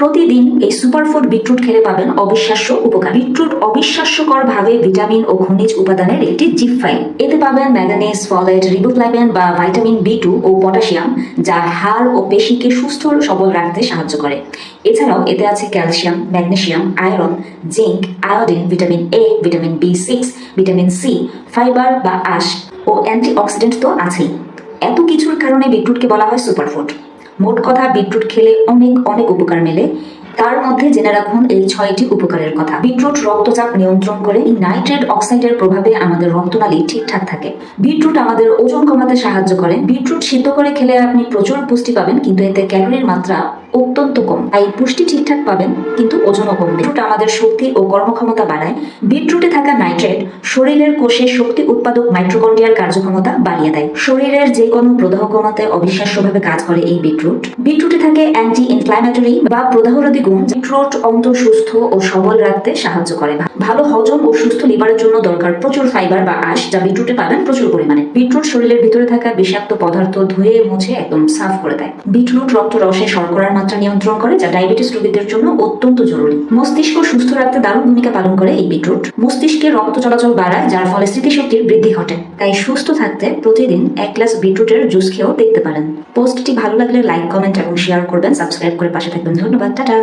প্রতিদিন এই superfood beetroot খেলে পাবেন অবিশ্বাস্য উপকার। বিটরুট অবিশ্বাস্যকর ভাবে ভিটামিন ও খনিজ উপাদানের একটি জিপ ফাইল। এতে পাবেন ম্যাঙ্গানিজ ফলেট রিবোফ্লাভিন বা ভাইটামিন বি টু ও পটাশিয়াম, যা হাড় ও পেশিকে সুস্থ সবল রাখতে সাহায্য করে। এছাড়াও এতে আছে calcium magnesium iron, zinc, iodine, vitamin A, vitamin B six, vitamin C, fibre বা আশ ও অ্যান্টিঅক্সিডেন্ট তো আছেই। এত কিছুর কারণে বিটরুটকে বলা হয় সুপারফুড। মোট কথা বিটরুট খেলে অনেক অনেক উপকার মেলে। তার মধ্যে জেনে রাখুন এই ছয়টি উপকারের কথা। বিটরুট রক্তচাপ নিয়ন্ত্রণ করে নাইট্রেট অক্সাইডের প্রভাবে আমাদের রক্তনালী ঠিকঠাক থাকে। বিটরুট আমাদের ওজন কমাতে সাহায্য করে। বিটরুট সিদ্ধ করে খেলে আপনি প্রচুর পুষ্টি পাবেন, কিন্তু এতে ক্যালোরির মাত্রা অত্যন্ত কম। তাই পুষ্টি ঠিকঠাক পাবেন, কিন্তু ওজনও কমবে বিটরুট আমাদের শক্তি ও কর্মক্ষমতা বাড়ায়। বিটরুটে থাকা নাইট্রেট শরীরের কোষে শক্তি উৎপাদক মাইট্রোকন্ড্রিয়ার কার্যক্ষমতা বাড়িয়ে দেয়। শরীরের যে কোনো প্রদাহ কমাতে অবিশ্বাস্যভাবে কাজ করে এই বিটরুট। বিটরুটে থাকে অ্যান্টি ইনফ্ল্যামেটরি বা প্রদাহরোধী গুণ বিটরুট অন্ত, সুস্থ ও সবল রাখতে সাহায্য করে। ভালো হজম ও সুস্থ লিভারের জন্য দরকার প্রচুর ফাইবার বা আঁশ যা বিটরুটে পাবেন প্রচুর পরিমাণে। বিটরুট শরীরের ভিতরে থাকা বিষাক্ত পদার্থ ধুয়ে মুছে একদম সাফ করে দেয়। বিটরুট রক্ত রসে শর্করার মাত্রা নিয়ন্ত্রণ করে, যা ডায়াবেটিস রোগীদের জন্য অত্যন্ত জরুরি। মস্তিষ্ক সুস্থ রাখতে দারুণ ভূমিকা পালন করে এই বিটরুট। মস্তিষ্কে রক্ত চলাচল বাড়ায়, যার ফলে স্মৃতিশক্তির বৃদ্ধি ঘটে। তাই সুস্থ থাকতে প্রতিদিন এক গ্লাস বিটরুটের জুস খেয়েও দেখতে পারেন। পোস্টটি ভালো লাগলে লাইক, কমেন্ট এবং শেয়ার করবেন সাবস্ক্রাইব করে পাশে থাকবেন। ধন্যবাদ টাটা।